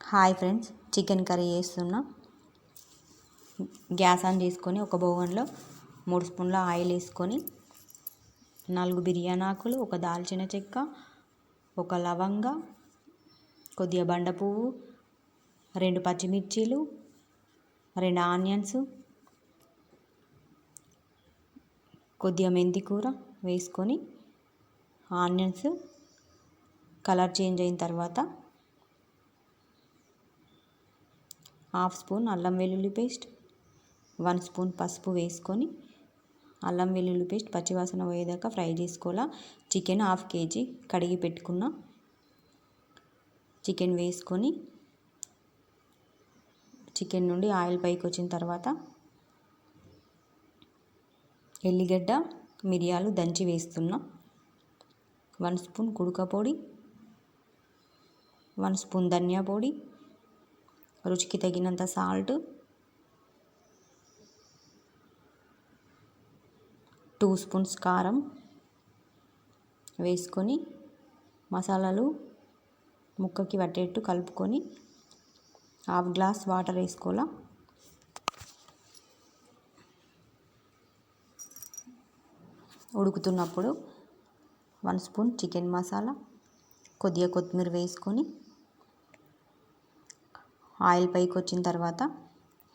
Hi friends chicken curry చేస్తున్నా. Gas on చేసుకొని ఒక బౌన్లో మూడు స్పూన్ల ఆయిల్ వేసుకొని నాలుగు బిర్యానీ ఆకులు ఒక దాల్చిన చెక్క ఒక లవంగ కొద్దిగా బండ పువ్వు రెండు పచ్చిమిర్చీలు రెండు ఆనియన్స్ కొద్దిగా మెంతి కూర వేసుకొని ఆనియన్స్ కలర్ చేంజ్ అయిన తర్వాత హాఫ్ స్పూన్ అల్లం వెల్లుల్లి పేస్ట్ వన్ స్పూన్ పసుపు వేసుకొని అల్లం వెల్లుల్లి పేస్ట్ పచ్చివాసన పోయేదాకా ఫ్రై చేసుకోవాలా. చికెన్ హాఫ్ కేజీ కడిగి పెట్టుకున్న చికెన్ వేసుకొని చికెన్ నుండి ఆయిల్ పైకి వచ్చిన తర్వాత ఎల్లిగడ్డ మిరియాలు దంచి వేస్తున్నా వన్ స్పూన్ కుడుక పొడి వన్ స్పూన్ ధనియా పొడి రుచికి తగినంత సాల్ట్ టూ స్పూన్స్ కారం వేసుకొని మసాలాలు ముక్కకి పట్టేట్టు కలుపుకొని హాఫ్ గ్లాస్ వాటర్ వేసుకోవాలా? ఉడుకుతున్నప్పుడు వన్ స్పూన్ చికెన్ మసాలా కొద్దిగా కొత్తిమీర వేసుకొని ఆయిల్ పైకి వచ్చిన తర్వాత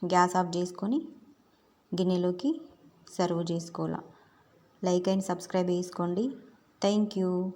గ్యాస్ ఆఫ్ చేసుకొని గిన్నెలోకి సర్వ్ చేసుకోవాలి. లైక్ అండ్ సబ్స్క్రైబ్ చేసుకోండి. Thank you.